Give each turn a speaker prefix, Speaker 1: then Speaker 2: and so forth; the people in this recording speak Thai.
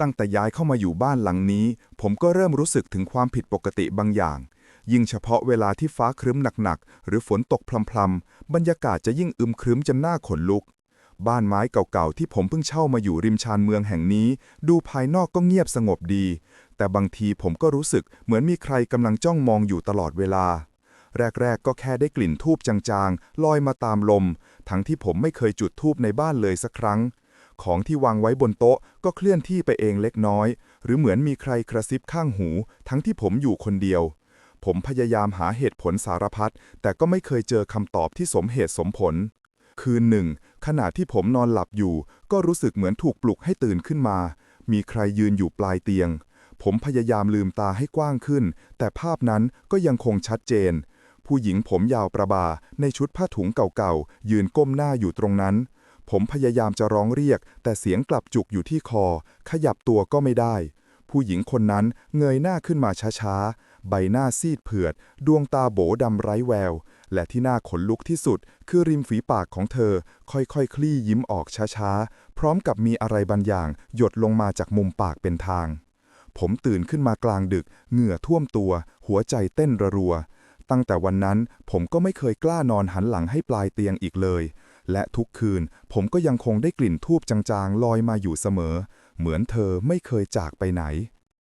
Speaker 1: ตั้งแต่ย้ายเข้ามาอยู่บ้านหลังนี้ ผมก็เริ่มรู้สึกถึงความผิดปกติบางอย่าง ยิ่งเฉพาะเวลาที่ฟ้าครึ้มหนักๆ หรือฝนตกพรำๆ บรรยากาศจะยิ่งอึมครึ้มจนหน้าขนลุก บ้านไม้เก่าๆ ที่ผมเพิ่งเช่ามาอยู่ริมชานเมืองแห่งนี้ ดูภายนอกก็เงียบสงบดี แต่บางทีผมก็รู้สึกเหมือนมีใครกำลังจ้องมองอยู่ตลอดเวลา แรกๆ ก็แค่ได้กลิ่นทูบจางๆ ลอยมาตามลม ทั้งที่ผมไม่เคยจุดทูบในบ้านเลยสักครั้ง ของที่วางไว้บนโต๊ะก็เคลื่อนที่ไปเองเล็กน้อย หรือเหมือนมีใครกระซิบข้างหู ทั้งที่ผมอยู่คนเดียว ผมพยายามหาเหตุผลสารพัดแต่ก็ไม่เคยเจอคำตอบที่สมเหตุสมผล คืนหนึ่ง ขณะที่ผมนอนหลับอยู่ ก็รู้สึกเหมือนถูกปลุกให้ตื่นขึ้นมา มีใครยืนอยู่ปลายเตียง ผมพยายามลืมตาให้กว้างขึ้น แต่ภาพนั้นก็ยังคงชัดเจนผู้หญิงผมยาวประบา ในชุดผ้าถุงเก่าๆ ยืนก้มหน้าอยู่ตรงนั้น ผมพยายามจะร้องเรียก แต่เสียงกลับจุกอยู่ที่คอ ขยับตัวก็ไม่ได้ ผู้หญิงคนนั้นเงยหน้าขึ้นมาช้าๆ ใบหน้าซีดเผือด ดวงตาโบดำไร้แวว และที่น่าขนลุกที่สุด คือริมฝีปากของเธอ ค่อยๆคคลี่ยิ้มออกช้าๆ พร้อมกับมีอะไรบางอย่าง หยดลงมาจากมุมปากเป็นทาง ผมตื่นขึ้นมากลางดึก เหงื่อท่วมตัว หัวใจเต้นระรัวตั้งแต่วันนั้นผมก็ไม่เคยกล้านอนหันหลังให้ปลายเตียงอีกเลย และทุกคืนผมก็ยังคงได้กลิ่นทูบจางๆ ลอยมาอยู่เสมอ เหมือนเธอไม่เคยจากไปไหน